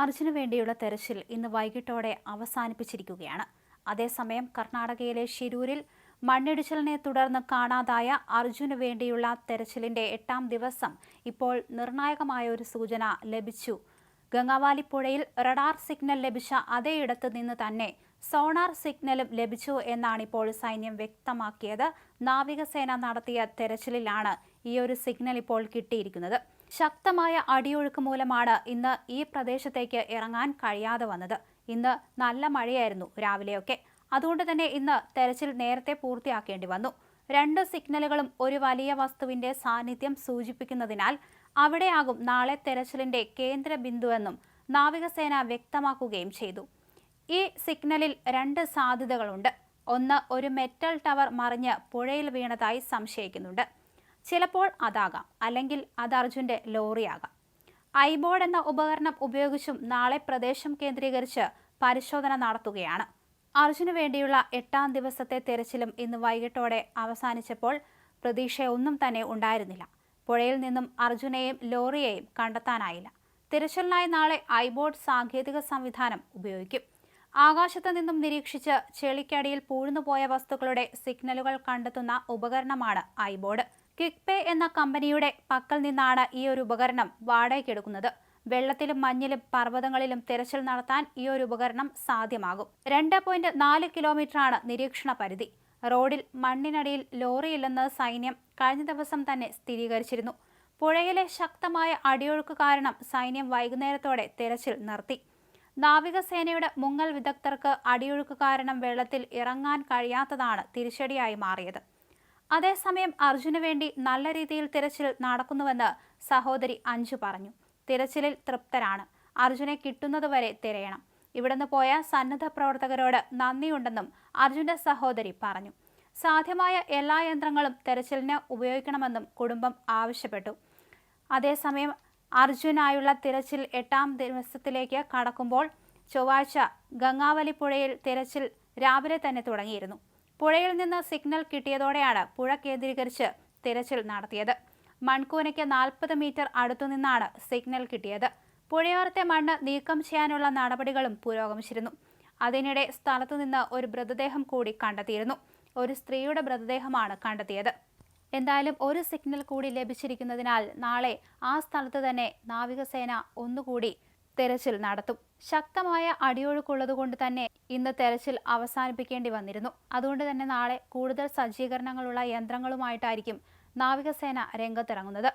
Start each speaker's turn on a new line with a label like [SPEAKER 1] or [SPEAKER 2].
[SPEAKER 1] അർജുന് വേണ്ടിയുള്ള തെരച്ചിൽ ഇന്ന് വൈകിട്ടോടെ അവസാനിപ്പിച്ചിരിക്കുകയാണ്. അതേസമയം കർണാടകയിലെ ഷിരൂരിൽ മണ്ണിടിച്ചിലിനെ തുടർന്ന് കാണാതായ അർജുന് വേണ്ടിയുള്ള തെരച്ചിലിന്റെ എട്ടാം ദിവസം ഇപ്പോൾ നിർണായകമായ ഒരു സൂചന ലഭിച്ചു. ഗംഗാവാലി പുഴയിൽ റഡാർ സിഗ്നൽ ലഭിച്ച അതേയിടത്ത് നിന്ന് തന്നെ സോണാർ സിഗ്നലും ലഭിച്ചു എന്നാണ് ഇപ്പോൾ സൈന്യം വ്യക്തമാക്കിയത്. നാവികസേന നടത്തിയ തെരച്ചിലിലാണ് ഈ ഒരു സിഗ്നൽ ഇപ്പോൾ കിട്ടിയിരിക്കുന്നത്. ശക്തമായ അടിയൊഴുക്ക് മൂലമാണ് ഇന്ന് ഈ പ്രദേശത്തേക്ക് ഇറങ്ങാൻ കഴിയാതെ വന്നത്. ഇന്ന് നല്ല മഴയായിരുന്നു രാവിലെയൊക്കെ. അതുകൊണ്ട് തന്നെ ഇന്ന് തെരച്ചിൽ നേരത്തെ പൂർത്തിയാക്കേണ്ടി വന്നു. രണ്ട് സിഗ്നലുകളും ഒരു വലിയ വസ്തുവിന്റെ സാന്നിധ്യം സൂചിപ്പിക്കുന്നതിനാൽ അവിടെയാകും നാളെ തെരച്ചിലിന്റെ കേന്ദ്ര ബിന്ദുവെന്നും നാവികസേന വ്യക്തമാക്കുകയും ചെയ്തു. ഈ സിഗ്നലിൽ രണ്ട് സാധ്യതകളുണ്ട്. ഒന്ന് ഒരു മെറ്റൽ ടവർ മറിഞ്ഞ് പുഴയിൽ വീണതായി സംശയിക്കുന്നുണ്ട്. ചിലപ്പോൾ അതാകാം. അല്ലെങ്കിൽ അത് അർജുന്റെ ലോറിയാകാം. ഐബോർഡ് എന്ന ഉപകരണം ഉപയോഗിച്ചും നാളെ പ്രദേശം കേന്ദ്രീകരിച്ച് പരിശോധന നടത്തുകയാണ്. അർജുന് വേണ്ടിയുള്ള എട്ടാം ദിവസത്തെ തെരച്ചിലും ഇന്ന് വൈകിട്ടോടെ അവസാനിച്ചപ്പോൾ പ്രതീക്ഷയൊന്നും തന്നെ ഉണ്ടായിരുന്നില്ല. പുഴയിൽ നിന്നും അർജുനെയും ലോറിയെയും കണ്ടെത്താനായില്ല. തിരച്ചിലിനായി നാളെ ഐബോർഡ് സാങ്കേതിക സംവിധാനം ഉപയോഗിക്കും. ആകാശത്ത് നിന്നും നിരീക്ഷിച്ച് ചെളിക്കടിയിൽ പൂഴ്ന്നുപോയ വസ്തുക്കളുടെ സിഗ്നലുകൾ കണ്ടെത്തുന്ന ഉപകരണമാണ് ഐബോർഡ്. കിക്പേ എന്ന കമ്പനിയുടെ പക്കൽ നിന്നാണ് ഈ ഒരു ഉപകരണം വാടകയ്ക്കെടുക്കുന്നത് വെള്ളത്തിലും മഞ്ഞിലും പർവതങ്ങളിലും തിരച്ചിൽ നടത്താൻ ഈ ഒരു ഉപകരണം സാധ്യമാകും. രണ്ട് പോയിന്റ് നാല് കിലോമീറ്ററാണ് നിരീക്ഷണ പരിധി. റോഡിൽ മണ്ണിനടിയിൽ ലോറിയില്ലെന്ന് സൈന്യം കഴിഞ്ഞ ദിവസം തന്നെ സ്ഥിരീകരിച്ചിരുന്നു. പുഴയിലെ ശക്തമായ അടിയൊഴുക്ക് കാരണം സൈന്യം വൈകുന്നേരത്തോടെ തിരച്ചിൽ നിർത്തി. നാവികസേനയുടെ മുങ്ങൽ വിദഗ്ധർക്ക് അടിയൊഴുക്ക് കാരണം വെള്ളത്തിൽ ഇറങ്ങാൻ കഴിയാത്തതാണ് തിരിച്ചടിയായി മാറിയത്. അതേസമയം അർജുന് വേണ്ടി നല്ല രീതിയിൽ തിരച്ചിൽ നടക്കുന്നുവെന്ന് സഹോദരി അഞ്ജു പറഞ്ഞു. തിരച്ചിലിൽ തൃപ്തരാണ്. അർജുനെ കിട്ടുന്നതുവരെ തിരയണം. ഇവിടുന്ന് പോയ സന്നദ്ധ പ്രവർത്തകരോട് നന്ദിയുണ്ടെന്നും അർജുന്റെ സഹോദരി പറഞ്ഞു. സാധ്യമായ എല്ലാ യന്ത്രങ്ങളും തെരച്ചിലിന് ഉപയോഗിക്കണമെന്നും കുടുംബം ആവശ്യപ്പെട്ടു. അതേസമയം അർജുനായുള്ള തിരച്ചിൽ എട്ടാം ദിവസത്തിലേക്ക് കടക്കുമ്പോൾ ചൊവ്വാഴ്ച ഗംഗാവലി പുഴയിൽ തിരച്ചിൽ രാവിലെ തന്നെ തുടങ്ങിയിരുന്നു. പുഴയിൽ നിന്ന് സിഗ്നൽ കിട്ടിയതോടെയാണ് പുഴ കേന്ദ്രീകരിച്ച് തിരച്ചിൽ നടത്തിയത്. മൺകൂനയ്ക്ക് നാൽപ്പത് മീറ്റർ അടുത്തുനിന്നാണ് സിഗ്നൽ കിട്ടിയത്. പുഴയോരത്തെ മണ്ണ് നീക്കം ചെയ്യാനുള്ള നടപടികളും പുരോഗമിച്ചിരുന്നു. അതിനിടെ സ്ഥലത്തുനിന്ന് ഒരു മൃതദേഹം കൂടി കണ്ടെത്തിയിരുന്നു. ഒരു സ്ത്രീയുടെ മൃതദേഹമാണ് കണ്ടെത്തിയത്. എന്തായാലും ഒരു സിഗ്നൽ കൂടി ലഭിച്ചിരിക്കുന്നതിനാൽ നാളെ ആ സ്ഥലത്ത് തന്നെ നാവികസേന ഒന്നുകൂടി തെരച്ചിൽ നടത്തും. ശക്തമായ അടിയൊഴുക്കുള്ളതുകൊണ്ട് തന്നെ ഇന്ന് തെരച്ചിൽ അവസാനിപ്പിക്കേണ്ടി വന്നിരുന്നു. അതുകൊണ്ട് തന്നെ നാളെ കൂടുതൽ സജ്ജീകരണങ്ങളുള്ള യന്ത്രങ്ങളുമായിട്ടായിരിക്കും നാവികസേന രംഗത്തിറങ്ങുന്നത്.